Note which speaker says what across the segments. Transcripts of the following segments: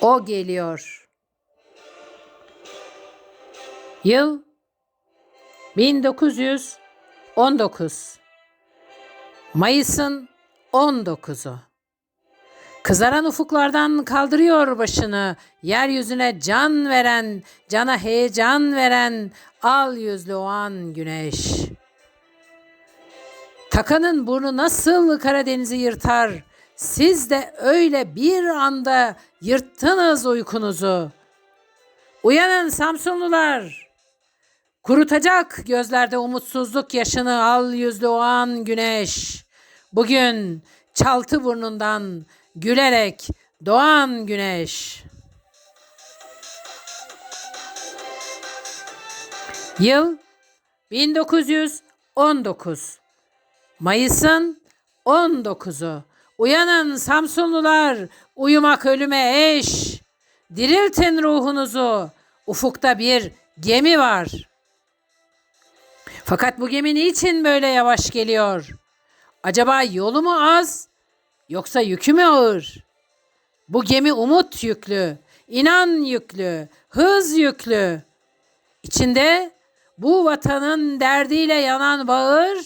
Speaker 1: O geliyor. Yıl 1919. Mayıs'ın 19'u. Kızaran ufuklardan kaldırıyor başını. Yeryüzüne can veren, cana heyecan veren al yüzlü o an güneş. Takanın burnu nasıl Karadeniz'i yırtar? Siz de öyle bir anda yırttınız uykunuzu. Uyanın Samsunlular. Kurutacak gözlerde umutsuzluk yaşını al yüzlü o an güneş. Bugün çaltı burnundan gülerek doğan güneş. Yıl 1919. Mayıs'ın 19'u. Uyanın Samsunlular, uyumak ölüme eş. Diriltin ruhunuzu. Ufukta bir gemi var. Fakat bu gemi niçin böyle yavaş geliyor? Acaba yolu mu az yoksa yükü mü ağır? Bu gemi umut yüklü, inan yüklü, hız yüklü. İçinde bu vatanın derdiyle yanan bağır,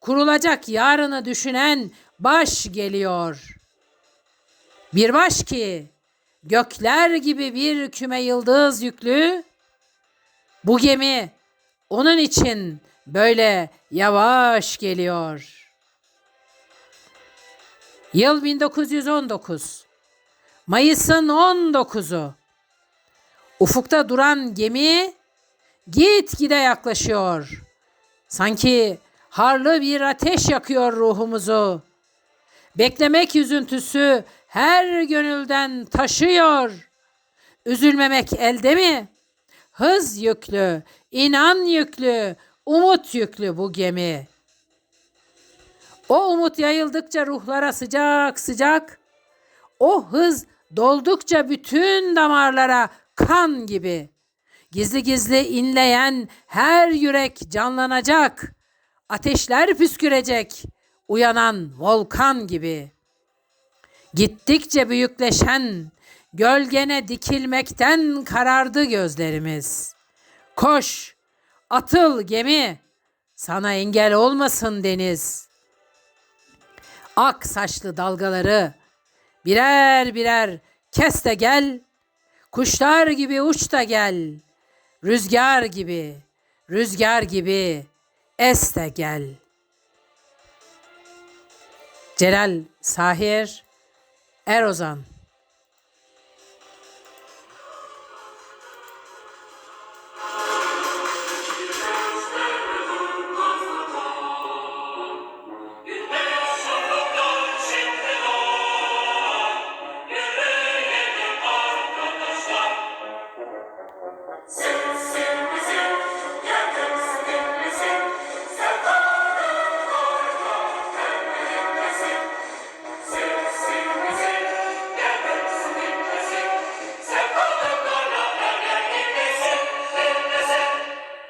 Speaker 1: kurulacak yarını düşünen baş geliyor. Bir baş ki gökler gibi bir küme yıldız yüklü, bu gemi onun için böyle yavaş geliyor. Yıl 1919. Mayıs'ın 19'u. Ufukta duran gemi gitgide yaklaşıyor. Sanki harlı bir ateş yakıyor ruhumuzu. Beklemek üzüntüsü her gönülden taşıyor. Üzülmemek elde mi? Hız yüklü, inan yüklü, umut yüklü bu gemi. O umut yayıldıkça ruhlara sıcak sıcak, o hız doldukça bütün damarlara kan gibi. Gizli gizli inleyen her yürek canlanacak. Ateşler püskürecek uyanan volkan gibi. Gittikçe büyükleşen gölgene dikilmekten karardı gözlerimiz. Koş, atıl gemi, sana engel olmasın deniz. Ak saçlı dalgaları birer birer kes de gel, kuşlar gibi uç da gel, rüzgar gibi, rüzgar gibi es de gel. Celal Sahir Erozan